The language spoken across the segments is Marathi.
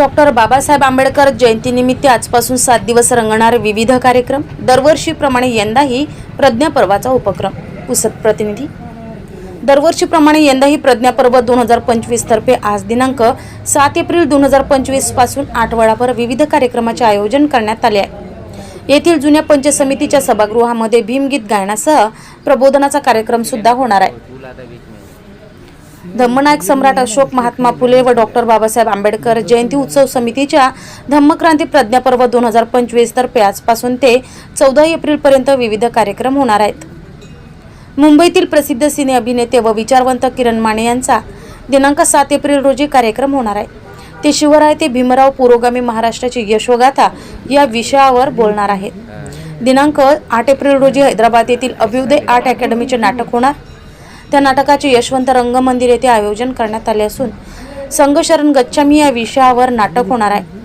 डॉक्टर बाबासाहेब आंबेडकर जयंतीनिमित्त आजपासून सात दिवस रंगणार विविध कार्यक्रम. दरवर्षीप्रमाणे यंदाही प्रज्ञा पर्वाचा उपक्रम. पुसद प्रतिनिधी. दरवर्षीप्रमाणे यंदाही प्रज्ञा पर्व दोन हजार पंचवीस तर्फे आज दिनांक सात एप्रिल दोन हजार पंचवीसपासून आठवडाभर विविध कार्यक्रमाचे आयोजन करण्यात आले आहे. येथील जुन्या पंचसमितीच्या सभागृहामध्ये भीमगीत गायनासह प्रबोधनाचा कार्यक्रम सुद्धा होणार आहे. धम्मनायक सम्राट अशोक महात्मा फुले व डॉक्टर बाबासाहेब आंबेडकर जयंती उत्सव समितीच्या धम्मक्रांती प्रज्ञापर्व दोन हजार पंचवीस तर्फे आजपासून ते चौदा एप्रिलपर्यंत विविध कार्यक्रम होणार आहेत. मुंबईतील प्रसिद्ध सिने अभिनेते व विचारवंत किरण माने यांचा दिनांक सात एप्रिल रोजी कार्यक्रम होणार आहे. ते शिवराय ते भीमराव पुरोगामी महाराष्ट्राची यशोगाथा या विषयावर बोलणार आहेत. दिनांक आठ एप्रिल रोजी हैदराबाद येथील अभ्युदय आर्ट अकॅडमीचे नाटक होणार. त्या नाटकाचे यशवंत रंगमंदिर येथे आयोजन करण्यात आले असून संघशरण गच्छामी या विषयावर नाटक होणार आहे.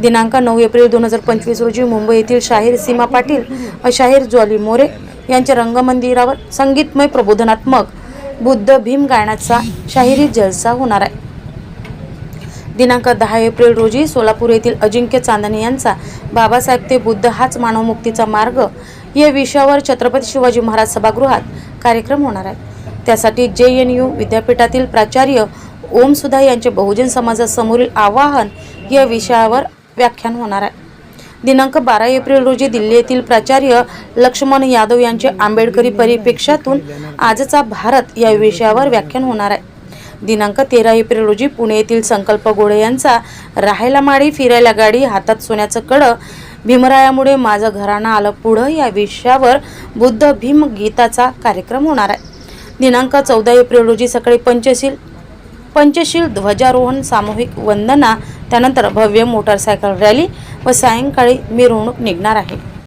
दिनांक नऊ एप्रिल दोन हजार पंचवीस रोजी मुंबई येथील शाहीर सीमा पाटील व शाहीर ज्वाली मोरे यांच्या रंगमंदिरावर संगीतमय प्रबोधनात्मक बुद्ध भीम गायनाचा शाहिरी जलसा होणार आहे. दिनांक दहा एप्रिल रोजी सोलापूर येथील अजिंक्य चांदणे यांचा बाबासाहेब ते बुद्ध हाच मानवमुक्तीचा मार्ग या विषयावर छत्रपती शिवाजी महाराज सभागृहात कार्यक्रम होणार आहे. त्यासाठी जे एन यू विद्यापीठातील प्राचार्य ओम सुधा यांचे बहुजन समाजासमोरील आवाहन या विषयावर व्याख्यान होणार आहे. दिनांक बारा एप्रिल रोजी दिल्ली येथील प्राचार्य लक्ष्मण यादव यांचे आंबेडकरी परिप्रेक्ष्यातून आजचा भारत या विषयावर व्याख्यान होणार आहे. दिनांक तेरा एप्रिल रोजी पुणे येथील संकल्प गोळे यांचा राहायला माडी फिरायला गाडी हातात सोन्याचं कडं भीमरायामुळे माझं घराणं आलं पुढं या विषयावर बुद्ध भीम गीताचा कार्यक्रम होणार आहे. दिनांक चौदा एप्रिल रोजी सकाळी पंचशील पंचशील ध्वजारोहण सामूहिक वंदना त्यानंतर भव्य मोटारसायकल रॅली व सायंकाळी मिरवणूक निघणार आहे.